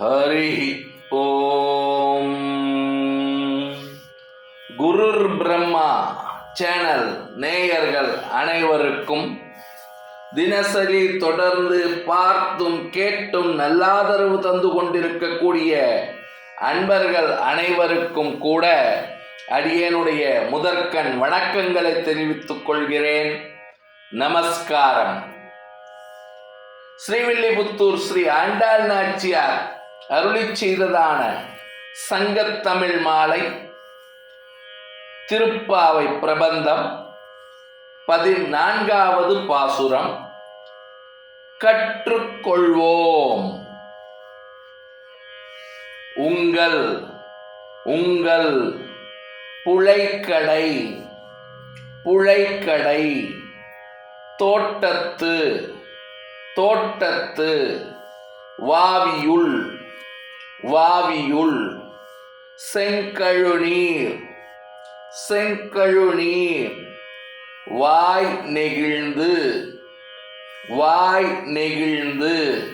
ஹரி ஓம். குருர் பிரம்மா சேனல் நேயர்கள் அனைவருக்கும் தினசரி தொடர்ந்து பார்த்தும் கேட்டும் நல்லாதரவு தந்து கொண்டிருக்கக்கூடிய அன்பர்கள் அனைவருக்கும் கூட அடியேனுடைய முதற்கண் வணக்கங்களை தெரிவித்துக் கொள்கிறேன். நமஸ்காரம். ஸ்ரீவில்லிபுத்தூர் ஸ்ரீ ஆண்டாள் நாச்சியார் அருளி செய்ததான சங்கத்தமிழ் மாலை திருப்பாவை பிரபந்தம் பதினான்காவது பாசுரம் கற்றுக்கொள்வோம் உங்கள் உங்கள் புழைக்கடை புழைக்கடை தோட்டத்து தோட்டத்து வாவியுள் வாவியுள் செங்கழுநீர் செங்கழுநீர். வாய் நெகிழ்ந்து வாய் நெகிழ்ந்து.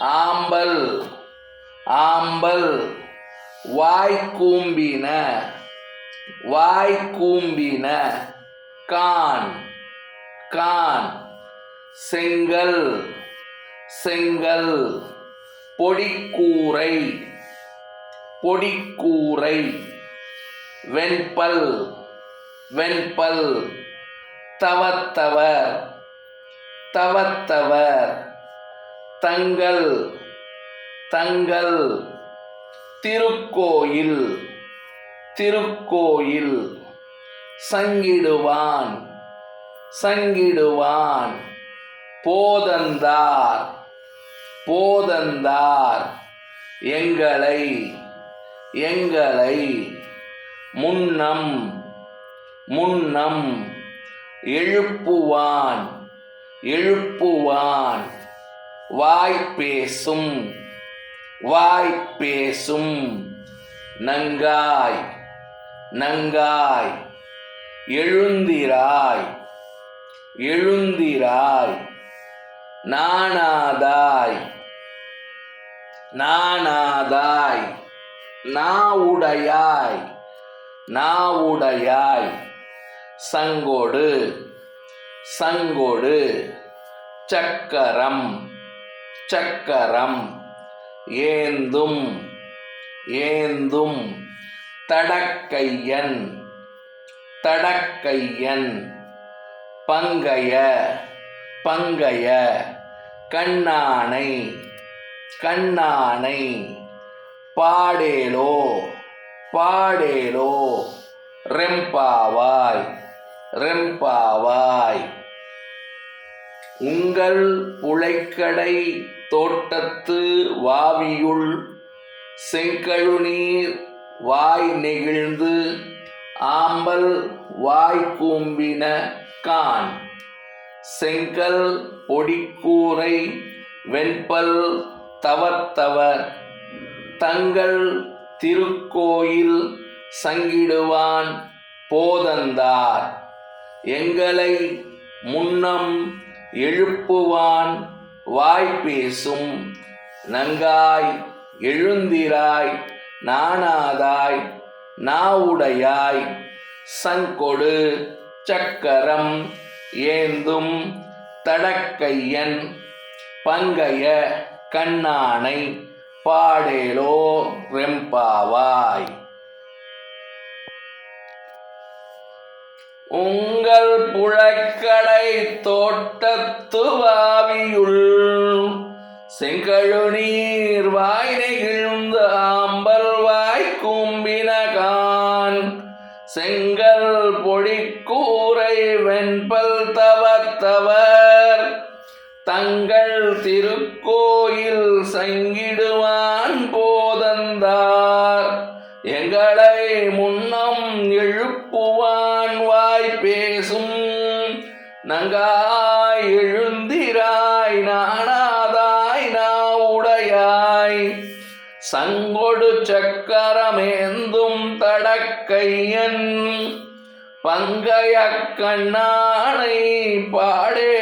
ஆம்பல் ஆம்பல். வாய் கூம்பின வாய் கூம்பின. கான் கான். செங்கல் செங்கல். பொடிக்கூரை. பொடிக்கூரை. வெண்பல். வெண்பல். தவத்தவர். தவத்தவர். தங்கள். தங்கள். திருக்கோயில். திருக்கோயில். சங்கிடுவான். சங்கிடுவான். போதந்தார். போதந்தார். எங்களை எங்களை முன்னம் முன்னம் எழுப்புவான் எழுப்புவான். வாய் பேசும் வாய் பேசும். நங்காய் நங்காய். எழுந்திராய் எழுந்திராய். நாணாதாய் நானாதாய் நாவுடையாய் நாவுடையாய். சங்கொடு சங்கொடு சக்கரம் சக்கரம். ஏந்தும் ஏந்தும் தடக்கையன் தடக்கையன். பங்கைய பங்கைய கண்ணானை கண்ணானை. பாடேலோ பாடேலோ. ரெம்பாவாய் ரெம்பாவாய். உங்கள் புழைக்கடை தோட்டத்து வாவியுள் செங்கழுநீர் வாய் நெகிழ்ந்து ஆம்பல் வாய் கூம்பின கான். செங்கல் பொடிக்கூரை வெண்பல் தவத்தவர் தங்கள் திருக்கோயில் சங்கிடுவான் போதந்தார். எங்களை முன்னம் எழுப்புவான் வாய் பேசும். நங்காய் எழுந்திராய் நாணாதாய் நாவுடையாய். சங்கொடு சக்கரம் ஏந்தும் தடக்கையன் பங்கைய கண்ணானை பாடேலோ ரெம்பாவாய் உங்கள் புழக்கடை தோட்டத்து வாவியுள் செங்கழுநீர் வாய் நெகிழ்ந்த ஆம்பல் வாய் கும்பினகான். செங்கல் பொடிக்கூரை வெண்பல் தவத்தவர் சங்கிடுவான் போதந்தார். எங்களை முன்னம் எழுப்புவான் வாய் பேசும். நங்காய் எழுந்திராய் நாணாதாய் உடையாய் சங்கொடு சக்கரமேந்தும் தடக்கையன். பங்கைய கண்ணானை பாடேடோரெம்பா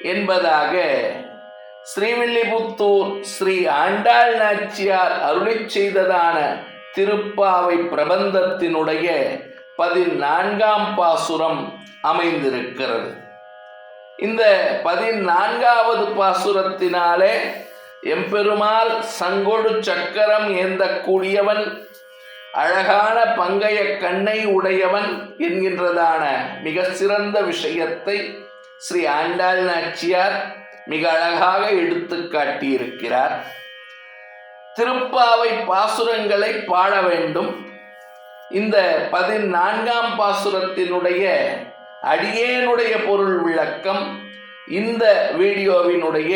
என்பதாக ஸ்ரீவில்லிபுத்தூர் ஸ்ரீ ஆண்டாள் நாச்சியார் அருளிச் செய்ததான திருப்பாவை பிரபந்தத்தினுடைய பதினான்காம் பாசுரம் அமைந்திருக்கிறது. இந்த பதினான்காவது பாசுரத்தினாலே எம்பெருமாள் சங்கொடு சக்கரம் ஏந்தக்கூடியவன் அழகான பங்கைய கண்ணை உடையவன் என்கின்றதான மிக சிறந்த விஷயத்தை ஸ்ரீ ஆண்டாள் நாச்சியார் மிக அழகாக எடுத்து காட்டியிருக்கிறார். திருப்பாவை பாசுரங்களை பாட வேண்டும். இந்த பதினான்காம் பாசுரத்தினுடைய அடியேனுடைய பொருள் விளக்கம் இந்த வீடியோவினுடைய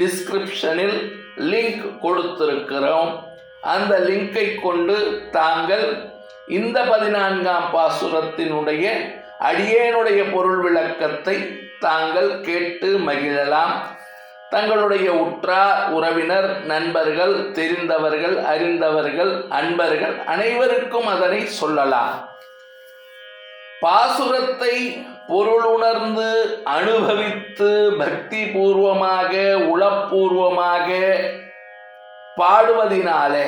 டிஸ்கிரிப்ஷனில் லிங்க் கொடுத்திருக்கிறோம். அந்த லிங்கை கொண்டு தாங்கள் இந்த பதினான்காம் பாசுரத்தினுடைய அடியேனுடைய பொருள் விளக்கத்தை தாங்கள் கேட்டு மகிழலாம். தங்களுடைய உற்றார் உறவினர் நண்பர்கள் தெரிந்தவர்கள் அறிந்தவர்கள் அன்பர்கள் அனைவருக்கும் அதனை சொல்லலாம். பாசுரத்தை பொருளுணர்ந்து அனுபவித்து பக்தி பூர்வமாக உளப்பூர்வமாக பாடுவதினாலே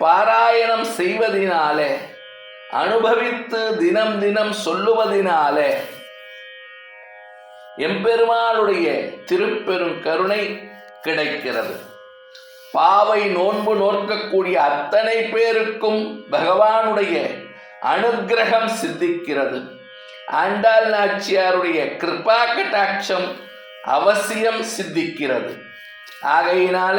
பாராயணம் செய்வதினாலே அனுபவித்து தினம் தினம் சொல்லுவதினாலே எம்பெருமானுடைய திருப்பெரும் கருணை கிடைக்கிறது. பாவை நோன்பு நோக்கக்கூடிய அத்தனை பேருக்கும் பகவானுடைய அனுக்கிரகம் சித்திக்கிறது. ஆண்டாள் நாச்சியாருடைய கிருபா கட்டாட்சம் அவசியம் சித்திக்கிறது. ஆகையினால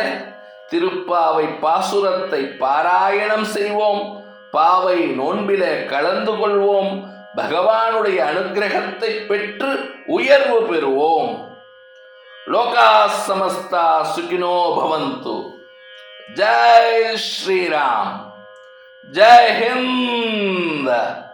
திருப்பாவை பாசுரத்தை பாராயணம் செய்வோம். பாவை நோன்பில கலந்து கொள்வோம். பகவானுடைய அனுகிரகத்தை பெற்று உயர்வு பெறுவோம். லோகா சமஸ்தா சுகினோ பவந்து. ஜெய் ஸ்ரீராம். ஜெய் ஹிந்த்.